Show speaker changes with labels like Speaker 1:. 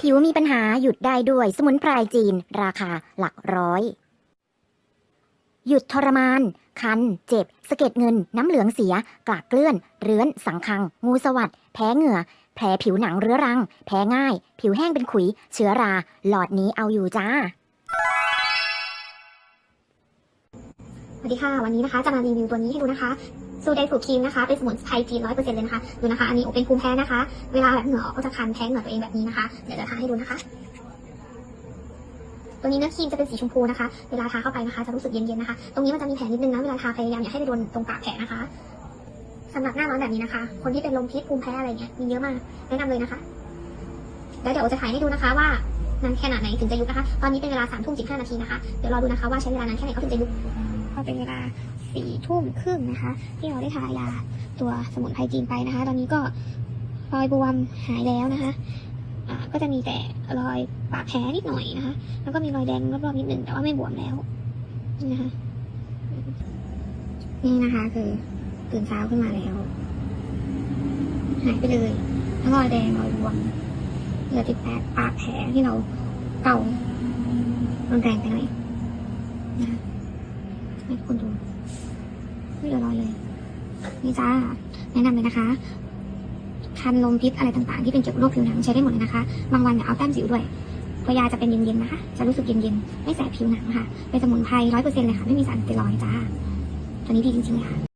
Speaker 1: ผิวมีปัญหาหยุดได้ด้วยสมุนไพรจีน ราคาหลักร้อย หยุดทรมาน คัน เจ็บสะเก็ดเงิน น้ำเหลืองเสีย กลากเกลื่อน เรื้อน สังคัง งูสวัสดแพ้เหงื่อ แผลผิวหนังเรื้อรัง แพ้ง่าย ผิวแห้งเป็นขุย เชื้อรา หลอดนี้เอาอยู่จ้า
Speaker 2: สวัสดีค่ะ วันนี้นะคะ จะมารีวิวตัวนี้ให้ดูนะคะ ซูไดฟูครีมนะคะ เป็นสมุนไพรจีนร้อยเปอร์เซ็นต์เลยนะคะ ดูนะคะ อันนี้โอเป็นภูมิแพ้นะคะ เวลาแบบเหงื่อออกก็จะคันแพ้เหงื่อตัวเองแบบนี้นะคะ เดี๋ยวจะทาให้ดูนะคะตัวนี้เนื้อครีมจะเป็นสีชมพูนะคะ เวลาทาเข้าไปนะคะ จะรู้สึกเย็นๆนะคะ ตรงนี้มันจะมีแผลนิดนึงนะ เวลาทาพยายามอย่าให้ไปโดนตรงปากแผลนะคะสำหรับหน้าร้อนแบบนี้นะคะ คนที่เป็นลมพิษภูมิแพ้อะไรเงี้ย มีเยอะมาก แนะนำเลยนะคะ แล้วเดี๋ยวจะถ่ายให้ดูนะคะว่านานแค่ไหนถึงจะยุบนะคะ ตอนนี้เป็นเวลาสามทุ่มสิบห้านาทีนะคะ เดี๋ยวรอดูนะคะว่าใช้เวลานานแค่ไหนเขาถึงจะยุบ ก็เป็นเวลาสี่ทุ่มครึ่งนะคะ ที่เราได้ทายาตัวสมุนไพรจีนไปนะคะ ตอนนี้ก็รอยบวมหายแล้วนะคะก็จะมีแต่รอยปากแผลนิดหน่อยนะคะ แล้วก็มีรอยแดงรอบๆนิดหนึ่งแต่ว่าไม่บวมแล้วนะคะนี่นะคะคือตื่นเช้าขึ้นมาแล้ว หายไปเลยทั้งรอยแดงรอยบวมเหลือติดแผลปากแผลที่เราเก่ารุนแรงไปหน่อย นี่คุณดูไม่เหลือรอยเลย นี่จ้า แนะนำเลยนะคะ คันลมพิษอะไรต่างๆ ที่เป็นเกี่ยวกับโรคผิวหนังใช้ได้หมดเลยนะคะ บางวันเนี่ยเอาแต้มสิวด้วยพยาจะเป็นเย็นๆนะคะ จะรู้สึกเย็นๆ ไม่แสบผิวหนังค่ะ เป็นสมุนไพรร้อยเปอร์เซ็นต์เลยค่ะ ไม่มีสารสเตียรอยด์จ้า ตัวนี้ดีจริงๆเลยค่ะ